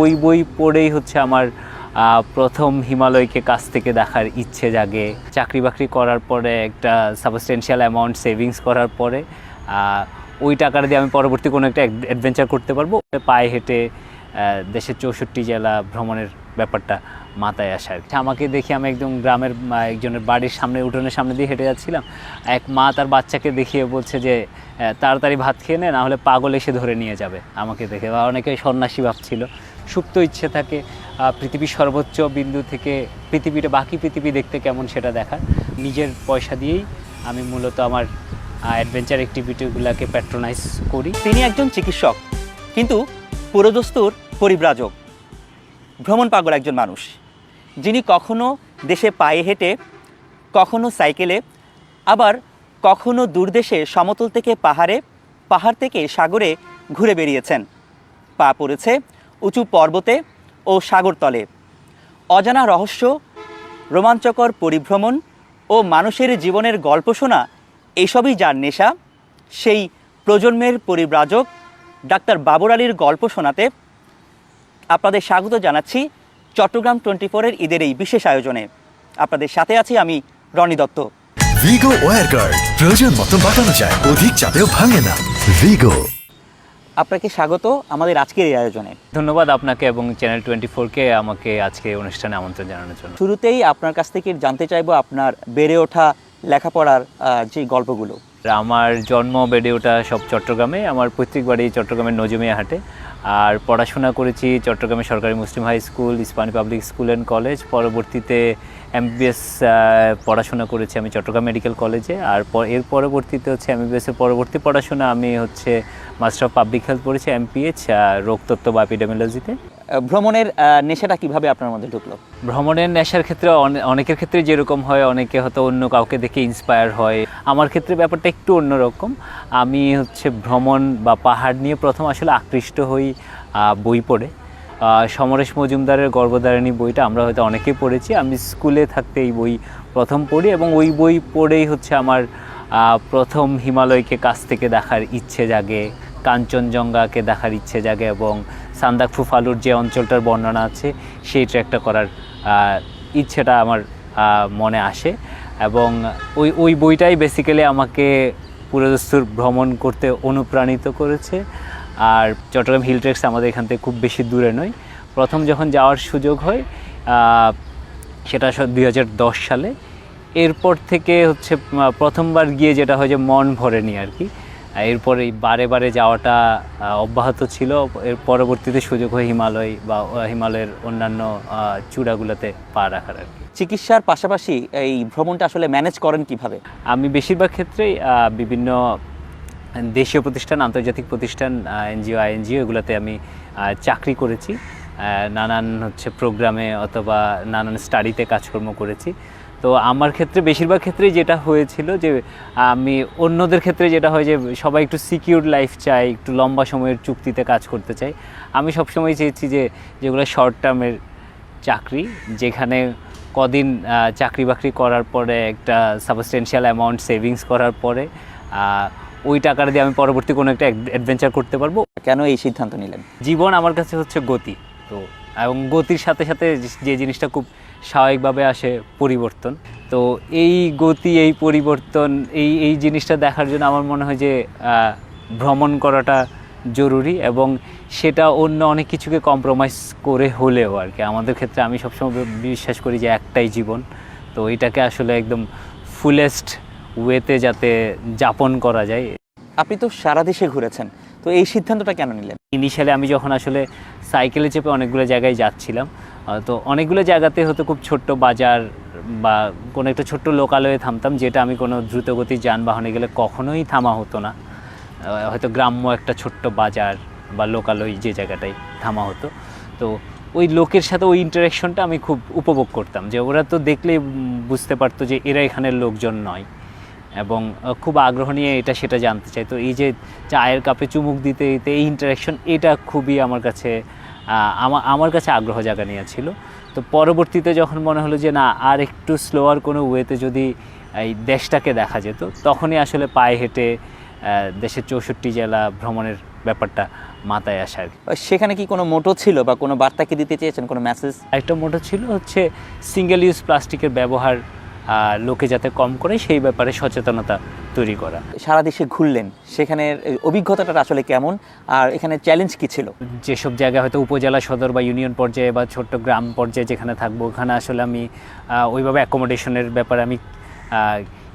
ওই বই পড়েই হচ্ছে আমার প্রথম হিমালয়কে কাছ থেকে দেখার ইচ্ছে জাগে। চাকরি বাকরি করার পরে একটা সাবস্টেন্সিয়াল অ্যামাউন্ট সেভিংস করার পরে ওই টাকাটা দিয়ে আমি পরবর্তী কোনো একটা অ্যাডভেঞ্চার করতে পারব। পায়ে হেঁটে দেশের চৌষট্টি জেলা ভ্রমণের ব্যাপারটা মাথায় আসে আর। আমাকে দেখি আমি একদম গ্রামের একজনের বাড়ির সামনে, উঠোনের সামনে দিয়ে হেঁটে যাচ্ছিলাম। এক মা তার বাচ্চাকে দেখিয়ে বলছে যে তাড়াতাড়ি ভাত খেয়ে নে, না হলে পাগল এসে ধরে নিয়ে যাবে। আমাকে দেখে, বা অনেকে সন্ন্যাসী ভাবছিল। সুপ্ত ইচ্ছে থাকে পৃথিবীর সর্বোচ্চ বিন্দু থেকে পৃথিবীটা, বাকি পৃথিবী দেখতে কেমন সেটা দেখার। নিজের পয়সা দিয়েই আমি মূলত আমার অ্যাডভেঞ্চার অ্যাক্টিভিটিগুলোকে প্যাট্রোনাইজ করি। তিনি একজন চিকিৎসক, কিন্তু পুরোদস্তুর পরিব্রাজক, ভ্রমণ পাগল একজন মানুষ, যিনি কখনো দেশে পায়ে হেঁটে, কখনো সাইকেলে, আবার কখনো দূরদেশে সমতল থেকে পাহাড়ে, পাহাড় থেকে সাগরে ঘুরে বেরিয়েছেন পা পড়েছে উঁচু পর্বতে ও সাগরতলে। অজানা রহস্য, রোমাঞ্চকর পরিভ্রমণ ও মানুষের জীবনের গল্প শোনা, এসবই যার নেশা। সেই প্রজন্মের পরিব্রাজক ডাক্তার বাবর আলীর গল্প শোনাতে আপনাদের স্বাগত জানাচ্ছি চট্টগ্রাম টোয়েন্টি ফোরের ঈদের এই বিশেষ আয়োজনে। আপনাদের সাথে আছি আমি রনি দত্ত। ভিগো ওয়ার গার্ড প্রয়োজন মতো বাঁকানো যায়, অধিক চাপেও ভাঙে না। ভিগো। আপনাকে স্বাগত আমাদের আজকের এই আয়োজনে। ধন্যবাদ আপনাকে এবং চ্যানেল টোয়েন্টি ফোরকে আমাকে আজকে অনুষ্ঠানে আমন্ত্রণ জানানোর জন্য। শুরুতেই আপনার কাছ থেকে জানতে চাইব আপনার বেড়ে ওঠা লেখাপড়ার যে গল্পগুলো। আমার জন্ম বেড়ে ওঠা সব চট্টগ্রামে, আমার পৈতৃক বাড়ি চট্টগ্রামের নজমিয়া হাটে। আর পড়াশোনা করেছি চট্টগ্রামে সরকারি মুসলিম high school Ispahani public school and college পরবর্তীতে এমবিবিএস পড়াশোনা করেছি আমি চট্টগ্রাম মেডিকেল কলেজে আর এর পরবর্তীতে হচ্ছে এমবিবিএস এর পরবর্তী পড়াশোনা আমি হচ্ছে মাস্টার অফ পাবলিক হেলথ পড়েছি এমপিএইচ রোগতত্ত্ব বা এপিডেমিওলজিতে ভ্রমণের নেশাটা কীভাবে আপনার মধ্যে ঢুকলো? ভ্রমণের নেশার ক্ষেত্রে অনেকের ক্ষেত্রে যেরকম হয়, অনেকে হয়তো অন্য কাউকে দেখে ইন্সপায়ার হয়। আমার ক্ষেত্রে ব্যাপারটা একটু অন্যরকম। আমি হচ্ছে ভ্রমণ বা পাহাড় নিয়ে প্রথম আসলে আকৃষ্ট হই বই পড়ে। সমরেশ মজুমদারের গর্ভধারিণী বইটা আমরা হয়তো অনেকেই পড়েছি। আমি স্কুলে থাকতে এই বই প্রথম পড়ি এবং ওই বই পড়েই হচ্ছে আমার প্রথম হিমালয়কে কাছ থেকে দেখার ইচ্ছে জাগে, কাঞ্চনজঙ্ঘাকে দেখার ইচ্ছে জাগে এবং সান্দাকফু ফালুর যে অঞ্চলটার বর্ণনা আছে, সেই ট্র্যাকটা করার ইচ্ছেটা আমার মনে আসে। এবং ওই ওই বইটাই বেসিক্যালি আমাকে পুরোদস্তুর ভ্রমণ করতে অনুপ্রাণিত করেছে। আর চট্টগ্রাম হিল ট্রেক্স আমাদের এখান থেকে খুব বেশি দূরে নয়। প্রথম যখন যাওয়ার সুযোগ হয় সেটা দু হাজার দশ সালে। এরপর থেকে হচ্ছে প্রথমবার গিয়ে যেটা হয় যে মন ভরেনি আর কি। এরপর এই বারে বারে যাওয়াটা অব্যাহত ছিল। এর পরবর্তীতে সুযোগ হয় হিমালয় বা হিমালয়ের অন্যান্য চূড়াগুলোতে পা রাখার আর কি। চিকিৎসার পাশাপাশি এই ভ্রমণটা আসলে ম্যানেজ করেন কীভাবে? আমি বেশিরভাগ ক্ষেত্রেই বিভিন্ন দেশীয় প্রতিষ্ঠান আন্তর্জাতিক প্রতিষ্ঠান এনজিও আইএনজিও এগুলোতে আমি চাকরি করেছি। নানান হচ্ছে প্রোগ্রামে অথবা নানান স্টাডিতে কাজকর্ম করেছি। তো আমার ক্ষেত্রে বেশিরভাগ ক্ষেত্রেই যেটা হয়েছিল যে আমি অন্যদের ক্ষেত্রে যেটা হয় যে সবাই একটু সিকিউর লাইফ চাই একটু লম্বা সময়ের চুক্তিতে কাজ করতে চাই আমি সবসময় চেয়েছি যে যেগুলো শর্ট টার্মের চাকরি যেখানে কদিন চাকরি বাকরি করার পরে একটা সাবস্টেন্সিয়াল অ্যামাউন্ট সেভিংস করার পরে ওই টাকাটা দিয়ে আমি পরবর্তী কোনো একটা অ্যাডভেঞ্চার করতে পারব। কেন এই সিদ্ধান্ত নিলেন? জীবন আমার কাছে হচ্ছে গতি। তো এবং গতির সাথে সাথে যে জিনিসটা খুব স্বাভাবিকভাবে আসে পরিবর্তন। তো এই গতি, এই পরিবর্তন, এই এই জিনিসটা দেখার জন্য আমার মনে হয় যে ভ্রমণ করাটা জরুরি এবং সেটা অন্য অনেক কিছুকে কম্প্রোমাইজ করে হলেও আর কি। আমাদের ক্ষেত্রে আমি সবসময় বিশ্বাস করি যে একটাই জীবন। তো এটাকে আসলে একদম ফুলেস্ট ওয়েতে যাতে যাপন করা যায়। আপনি তো সারা দেশে ঘুরেছেন। তো এই সিদ্ধান্তটা কেন নিলেন? ইনিশিয়ালি আমি যখন আসলে সাইকেলে চেপে অনেকগুলো জায়গায় যাচ্ছিলাম তো অনেকগুলো জায়গাতে হয়তো খুব ছোট্ট বাজার বা কোনো একটা ছোট্ট লোকালয়ে থামতাম, যেটা আমি কোনো দ্রুতগতির যানবাহনে গেলে কখনোই থামা হতো না। হয়তো গ্রাম্য একটা ছোট্ট বাজার বা লোকালয় যে জায়গাটায় থামা হতো। তো ওই লোকের সাথে ওই ইন্টারাকশনটা আমি খুব উপভোগ করতাম, যে ওরা তো দেখলেই বুঝতে পারতো যে এরা এখানের লোকজন নয়। এবং খুব আগ্রহ নিয়ে এটা সেটা জানতে চাই। তো এই যে চায়ের কাপে চুমুক দিতে দিতে এই ইন্টারাকশন এটা খুবই আমার কাছে আমার আমার কাছে আগ্রহ জাগা নিয়েছিল তো পরবর্তীতে যখন মনে হলো যে না আর একটু স্লোয়ার কোনো ওয়েতে যদি এই দেশটাকে দেখা যেত তখনই আসলে পায়ে হেঁটে দেশের চৌষট্টি জেলা ভ্রমণের ব্যাপারটা মাথায় আসে আর কি। সেখানে কি কোনো মোটো ছিল বা কোনো বার্তা কি দিতে চেয়েছেন কোনো মেসেজ একটা মোটো ছিল হচ্ছে সিঙ্গেল ইউজ প্লাস্টিকের ব্যবহার লোকে যাতে কম করে সেই ব্যাপারে সচেতনতা তৈরি করা। সারা দেশে ঘুরলেন সেখানের অভিজ্ঞতাটা আসলে কেমন? আর এখানে চ্যালেঞ্জ কি ছিল? যেসব জায়গায় হয়তো উপজেলা সদর বা ইউনিয়ন পর্যায়ে বা ছোট্ট গ্রাম পর্যায়ে যেখানে থাকব ওখানে আসলে আমি ওইভাবে অ্যাকোমোডেশনের ব্যাপারে আমি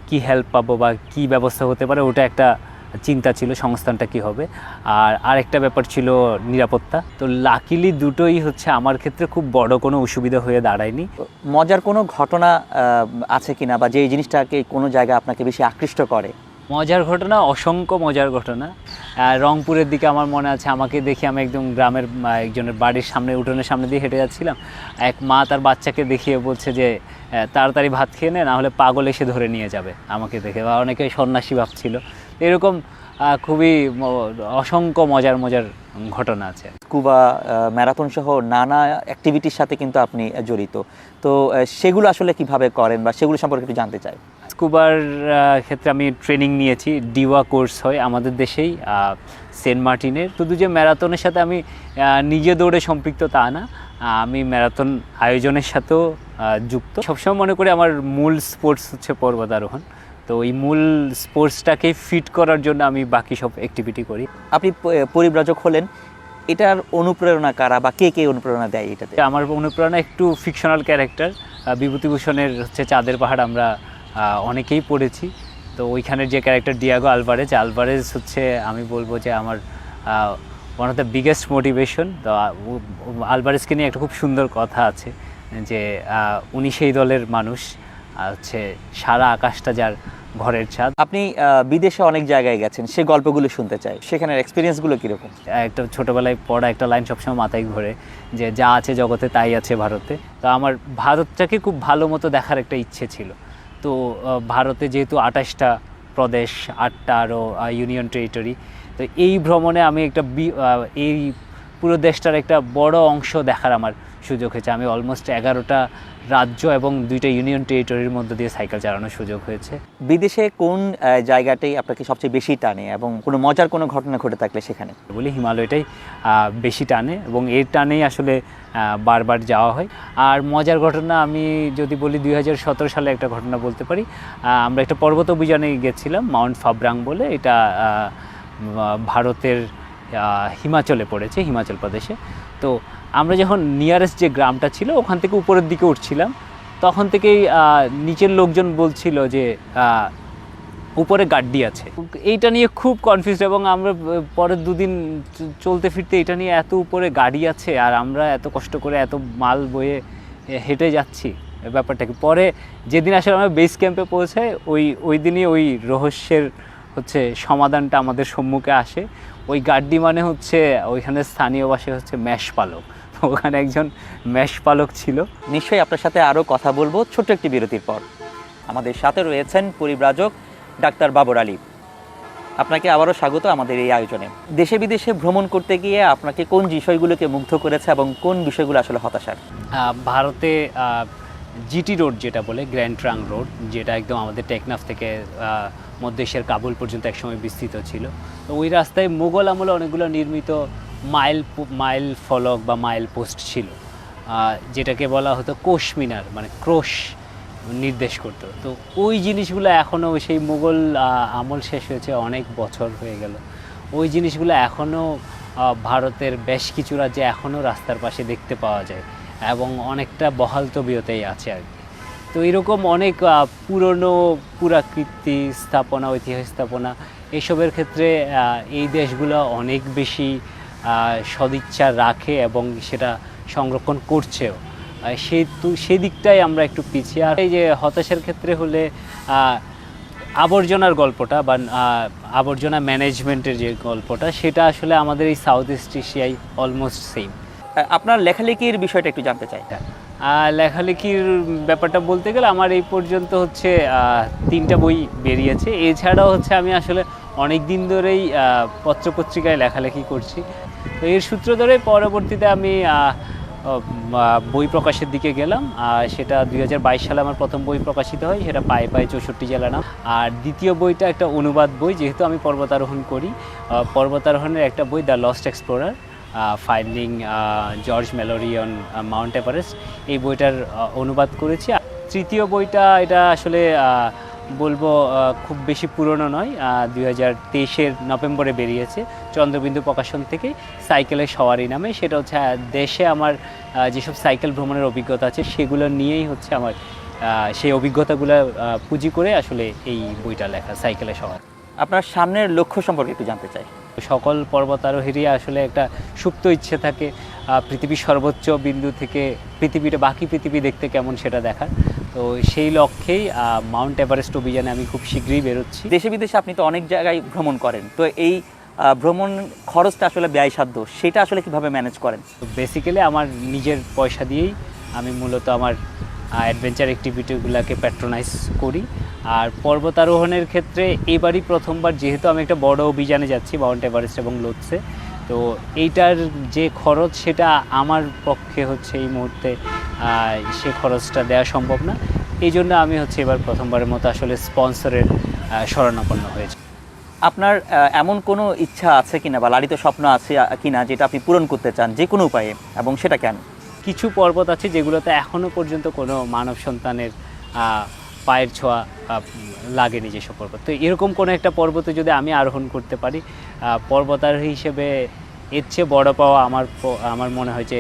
কি হেল্প পাবো বা কি ব্যবস্থা হতে পারে ওটা একটা চিন্তা ছিল সংস্থানটা কি হবে। আর আরেকটা ব্যাপার ছিল নিরাপত্তা। তো লাকিলি দুটোই হচ্ছে আমার ক্ষেত্রে খুব বড় কোনো অসুবিধা হয়ে দাঁড়ায়নি। মজার কোনো ঘটনা আছে কিনা বা যে জিনিসটাকে কোনো জায়গায় আপনাকে বেশি আকৃষ্ট করে? মজার ঘটনা অসংখ্য মজার ঘটনা। রংপুরের দিকে আমার মনে আছে আমাকে দেখি আমি একদম গ্রামের একজনের বাড়ির সামনে উঠোনের সামনে দিয়ে হেঁটে যাচ্ছিলাম। এক মা তার বাচ্চাকে দেখিয়ে বলছে যে তাড়াতাড়ি ভাত খেয়ে নে না হলে পাগল এসে ধরে নিয়ে যাবে আমাকে দেখে। বা অনেকে সন্ন্যাসী ভাবছিল। এরকম খুবই অসংখ্য মজার মজার ঘটনা আছে। স্কুবা ম্যারাথন সহ নানা অ্যাক্টিভিটির সাথে কিন্তু আপনি জড়িত। তো সেগুলো আসলে কীভাবে করেন বা সেগুলো সম্পর্কে একটু জানতে চাই। স্কুবার ক্ষেত্রে আমি ট্রেনিং নিয়েছি ডিওয়া কোর্স হয় আমাদের দেশেই সেন্ট মার্টিনের। শুধু যে ম্যারাথনের সাথে আমি নিজে দৌড়ে সম্পৃক্ত তা না আমি ম্যারাথন আয়োজনের সাথেও যুক্ত। সবসময় মনে করি আমার মূল স্পোর্টস হচ্ছে পর্বতারোহণ। তো এই মূল স্পোর্টসটাকে ফিট করার জন্য আমি বাকি সব অ্যাক্টিভিটি করি। আপনি পরিব্রাজক হলেন, এটার অনুপ্রেরণা কারা বা কে কে অনুপ্রেরণা দেয় এটাতে? আমার অনুপ্রেরণা একটু ফিকশনাল ক্যারেক্টার বিভূতিভূষণের হচ্ছে চাঁদের পাহাড় আমরা অনেকেই পড়েছি। তো ওইখানের যে ক্যারেক্টার ডিয়াগো আলভারেজ আলভারেজ হচ্ছে আমি বলব যে আমার one of the biggest motivation তো আলভারেজকে নিয়ে একটা খুব সুন্দর কথা আছে যে উনি সেই দলের মানুষ হচ্ছে সারা আকাশটা যার ঘরের ছাদ। আপনি বিদেশে অনেক জায়গায় গেছেন, সে গল্পগুলো শুনতে চাই। সেখানের এক্সপিরিয়েন্সগুলো কীরকম? একটা ছোটোবেলায় পড়া একটা লাইন সবসময় মাথায় ঘোরে যে যা আছে জগতে তাই আছে ভারতে। তো আমার ভারতটাকে খুব ভালো মতো দেখার একটা ইচ্ছে ছিল। তো ভারতে যেহেতু আঠাশটা প্রদেশ, আটটা আরও ইউনিয়ন টেরিটরি তো এই ভ্রমণে আমি একটা এই পুরো দেশটার একটা বড় অংশ দেখার আমার সুযোগ হয়েছে। আমি অলমোস্ট এগারোটা রাজ্য এবং দুইটা ইউনিয়ন টেরিটরির মধ্যে দিয়ে সাইকেল চালানোর সুযোগ হয়েছে। বিদেশে কোন জায়গাটাই আপনাকে সবচেয়ে বেশি টানে এবং কোনো মজার কোনো ঘটনা ঘটে থাকলে সেখানে? বলি হিমালয়টাই বেশি টানে এবং এর টানেই আসলে বারবার যাওয়া হয়। আর মজার ঘটনা আমি যদি বলি দুই হাজার সতেরো সালে একটা ঘটনা বলতে পারি। আমরা একটা পর্বত অভিযানে গেছিলাম মাউন্ট ফাবরাং বলে। এটা ভারতের হিমাচলে পড়েছে হিমাচল প্রদেশে। তো আমরা যখন নিয়ারেস্ট যে গ্রামটা ছিল, ওখান থেকে উপরের দিকে উঠছিলাম, তখন থেকেই নিচের লোকজন বলছিল যে উপরে গাড্ডি আছে। এইটা নিয়ে খুব কনফিউজ এবং আমরা পরের দুদিন চলতে ফিরতে এটা নিয়ে এত উপরে গাড়ি আছে আর আমরা এত কষ্ট করে এত মাল বয়ে হেঁটে যাচ্ছি এই ব্যাপারটা কি পরে যেদিন আসলে আমরা বেস ক্যাম্পে পৌঁছাই, ওই ওই দিনই ওই রহস্যের হচ্ছে সমাধানটা আমাদের সম্মুখে আসে। ওই গাড্ডি মানে হচ্ছে ওইখানে স্থানীয় ভাষায় হচ্ছে ম্যাশ পালক। ওখানে একজন ম্যাশ পালক ছিল। নিশ্চয়ই আপনার সাথে আরও কথা বলব ছোট্ট একটি বিরতির পর। আমাদের সাথে রয়েছেন পরিব্রাজক ডাক্তার বাবর আলী। আপনাকে আবারও স্বাগত আমাদের এই আয়োজনে। দেশে বিদেশে ভ্রমণ করতে গিয়ে আপনাকে কোন বিষয়গুলোকে মুগ্ধ করেছে এবং কোন বিষয়গুলো আসলে হতাশার? ভারতে জিটি রোড যেটা বলে গ্র্যান্ড ট্রাং রোড যেটা একদম আমাদের টেকনাফ থেকে আহ, মধ্য এশিয়ার কাবুল পর্যন্ত একসময় বিস্তৃত ছিল। তো ওই রাস্তায় মোগল আমলে অনেকগুলো নির্মিত মাইল মাইল ফলক বা মাইল পোস্ট ছিল যেটাকে বলা হতো কোষ মিনার মানে ক্রোশ নির্দেশ করতো। তো ওই জিনিসগুলো এখনও সেই মুঘল আমল শেষ হয়েছে অনেক বছর হয়ে গেল। ওই জিনিসগুলো এখনও ভারতের বেশ কিছু রাজ্যে এখনও রাস্তার পাশে দেখতে পাওয়া যায় এবং অনেকটা বহাল তবিয়তেই আছে আর কি। তো এরকম অনেক পুরনো পুরাকৃতি স্থাপনা ঐতিহাসিক স্থাপনা, এসবের ক্ষেত্রে এই দেশগুলো অনেক বেশি সদিচ্ছা রাখে এবং সেটা সংরক্ষণ করছেও। সেই তু- সেদিকটাই আমরা একটু পিছিয়ে। আর এই যে হতাশার ক্ষেত্রে হলে আবর্জনার গল্পটা বা আবর্জনা ম্যানেজমেন্টের যে গল্পটা সেটা আসলে আমাদের এই সাউথ ইস্ট এশিয়ায় অলমোস্ট সেম আপনার লেখালেখির বিষয়টা একটু জানতে চাই। আর লেখালেখির ব্যাপারটা বলতে গেলে আমার এই পর্যন্ত হচ্ছে তিনটা বই বেরিয়েছে। এছাড়াও হচ্ছে আমি আসলে অনেক দিন ধরেই পত্রপত্রিকায় লেখালেখি করছি। তো এর সূত্র ধরে পরবর্তীতে আমি বই প্রকাশের দিকে গেলাম। আর সেটা দুই হাজার বাইশ সালে আমার প্রথম বই প্রকাশিত হয়, সেটা পায়ে পায়ে চৌষট্টি জেলা নাম। আর দ্বিতীয় বইটা একটা অনুবাদ বই, যেহেতু আমি পর্বতারোহণ করি পর্বতারোহণের একটা বই, the lost explorer finding George মেলোরিয়ন Mount Everest এই বইটার অনুবাদ করেছি। তৃতীয় বইটা, এটা আসলে বলব খুব বেশি পুরনো নয় দুই হাজার তেইশের নভেম্বরে বেরিয়েছে। চন্দ্রবিন্দু প্রকাশন থেকে সাইকেলের সওয়ারি নামে। সেটা হচ্ছে দেশে আমার যেসব সাইকেল ভ্রমণের অভিজ্ঞতা আছে সেগুলো নিয়েই হচ্ছে আমার সেই অভিজ্ঞতাগুলো পুঁজি করে আসলে এই বইটা লেখা সাইকেলের সওয়ারি। আপনার সামনের লক্ষ্য সম্পর্কে একটু জানতে চাই। সকল পর্বতারোহীরই আসলে একটা সুপ্ত ইচ্ছে থাকে পৃথিবীর সর্বোচ্চ বিন্দু থেকে পৃথিবীটা বাকি পৃথিবী দেখতে কেমন সেটা দেখার। তো সেই লক্ষ্যেই মাউন্ট এভারেস্ট অভিযানে আমি খুব শীঘ্রই বেরোচ্ছি। দেশে বিদেশে আপনি তো অনেক জায়গায় ভ্রমণ করেন। তো এই ভ্রমণ খরচটা আসলে ব্যয়সাধ্য সেটা আসলে কীভাবে ম্যানেজ করেন? তো বেসিক্যালি আমার নিজের পয়সা দিয়েই আমি মূলত আমার অ্যাডভেঞ্চার অ্যাক্টিভিটিগুলোকে প্যাট্রোনাইজ করি। আর পর্বতারোহণের ক্ষেত্রে এবারই প্রথমবার যেহেতু আমি একটা বড় অভিযানে যাচ্ছি মাউন্ট এভারেস্ট এবং লোৎসে তো এইটার যে খরচ সেটা আমার পক্ষে হচ্ছে এই মুহূর্তে সে খরচটা দেওয়া সম্ভব না। এই জন্য আমি হচ্ছে এবার প্রথমবারের মতো আসলে স্পন্সরের শরণাপন্ন হয়েছে। আপনার এমন কোনো ইচ্ছা আছে কিনা বা লালিত স্বপ্ন আছে কিনা যেটা আপনি পূরণ করতে চান যে কোনো উপায়ে এবং সেটা কেন? কিছু পর্বত আছে যেগুলোতে এখনও পর্যন্ত কোনো মানব সন্তানের পায়ের ছোঁয়া লাগেনি যেসব পর্বত তো এরকম কোনো একটা পর্বতে যদি আমি আরোহণ করতে পারি পর্বতারোহী হিসেবে এর চেয়ে বড় পাওয়া আমার আমার মনে হয় যে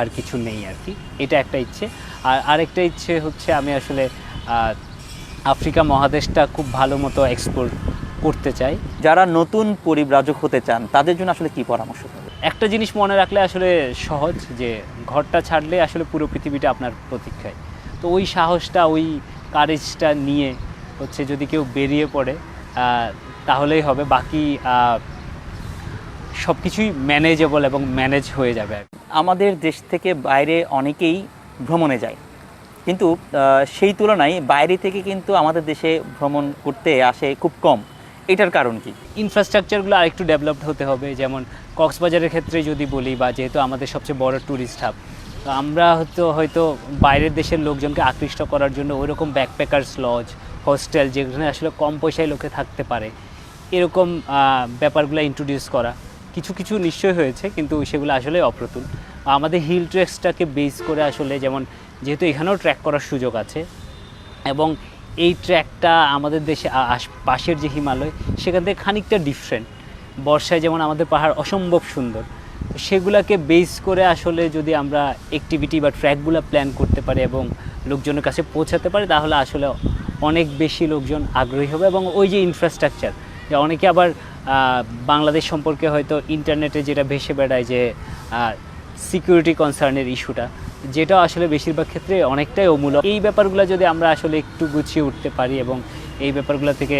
আর কিছু নেই আর কি। এটা একটা ইচ্ছে। আর আরেকটা ইচ্ছে হচ্ছে আমি আসলে আফ্রিকা মহাদেশটা খুব ভালো মতো এক্সপ্লোর করতে চাই। যারা নতুন পরিব্রাজক হতে চান তাদের জন্য আসলে কি পরামর্শ দেবেন একটা জিনিস মনে রাখলে আসলে সহজ যে ঘরটা ছাড়লে আসলে পুরো পৃথিবীটা আপনার প্রতীক্ষায়। তো ওই সাহসটা ওই কারেজটা নিয়ে হচ্ছে যদি কেউ বেরিয়ে পড়ে তাহলেই হবে। বাকি সব কিছুই ম্যানেজেবল এবং ম্যানেজ হয়ে যাবে। আমাদের দেশ থেকে বাইরে অনেকেই ভ্রমণে যায়। কিন্তু সেই তুলনায় বাইরে থেকে কিন্তু আমাদের দেশে ভ্রমণ করতে আসে খুব কম। এটার কারণ কি? ইনফ্রাস্ট্রাকচারগুলো আরেকটু ডেভেলপড হতে হবে। যেমন কক্সবাজারের ক্ষেত্রে যদি বলি বা যেহেতু আমাদের সবচেয়ে বড় ট্যুরিস্ট হাব তো আমরা হয়তো হয়তো বাইরের দেশের লোকজনকে আকৃষ্ট করার জন্য ওইরকম ব্যাকপ্যাকার্স লজ হোস্টেল যেখানে আসলে কম পয়সায় লোকে থাকতে পারে, এরকম ব্যাপারগুলো ইন্ট্রোডিউস করা। কিছু কিছু নিশ্চয় হয়েছে, কিন্তু সেগুলো আসলে অপ্রতুল। আমাদের হিল ট্রেক্সটাকে বেস করে আসলে যেমন, যেহেতু এখানেও ট্র্যাক করার সুযোগ আছে, এবং এই ট্র্যাকটা আমাদের দেশে পাশের যে হিমালয়, সেখান থেকে খানিকটা ডিফারেন্ট বর্ষায় যেমন আমাদের পাহাড় অসম্ভব সুন্দর। সেগুলাকে বেস করে আসলে যদি আমরা অ্যাক্টিভিটি বা ট্র্যাকগুলো প্ল্যান করতে পারি এবং লোকজনের কাছে পৌঁছাতে পারি, তাহলে আসলে অনেক বেশি লোকজন আগ্রহী হবে এবং ওই যে ইনফ্রাস্ট্রাকচার যে অনেকে আবার বাংলাদেশ সম্পর্কে হয়তো ইন্টারনেটে যেটা ভেসে বেড়ায় যে সিকিউরিটি কনসার্নের ইস্যুটা যেটা আসলে বেশিরভাগ ক্ষেত্রে অনেকটাই অমূলক। এই ব্যাপারগুলো যদি আমরা আসলে একটু গুছিয়ে উঠতে পারি এবং এই ব্যাপারগুলো থেকে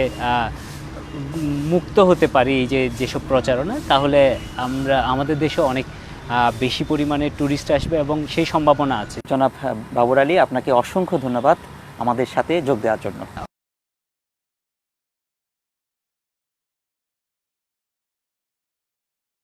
মুক্ত হতে পারি এই যে যেসব প্রচারণা, তাহলে আমরা, আমাদের দেশে অনেক বেশি পরিমাণে ট্যুরিস্ট আসবে এবং সেই সম্ভাবনা আছে। জনাব বাবুর আলী, আপনাকে অসংখ্য ধন্যবাদ আমাদের সাথে যোগ দেওয়ার জন্য।